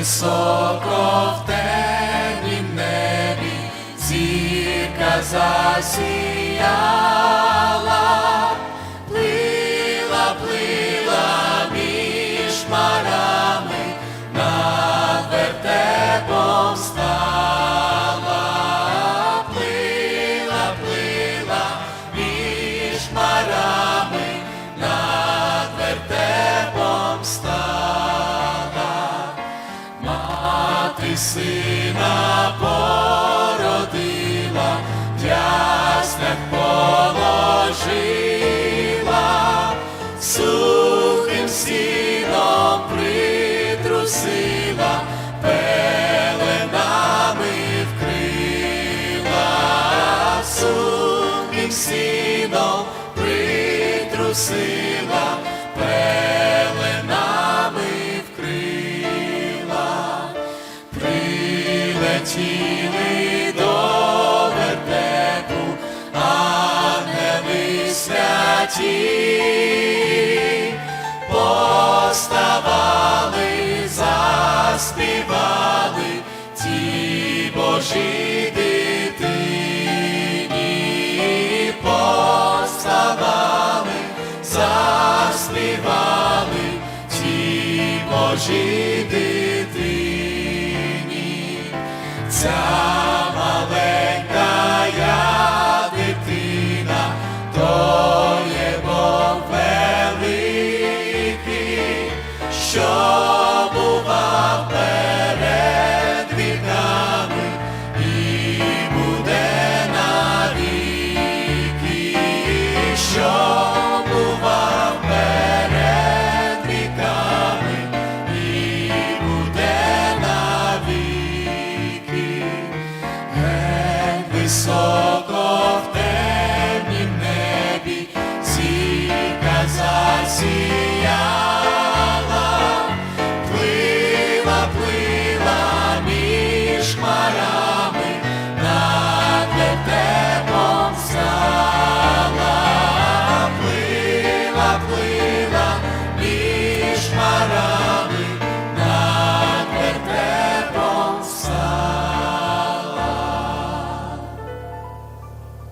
високо в темнім небі, зірка засіяла, мати сина породила, в яснях положила, сухим сіном притрусила, сіном притрусила, прилетіли до вертепу, ангели святі, поставали, заспівали ті Божі дитині, поставали, заспівали ті Божі Ця маленька я дитина, то є see.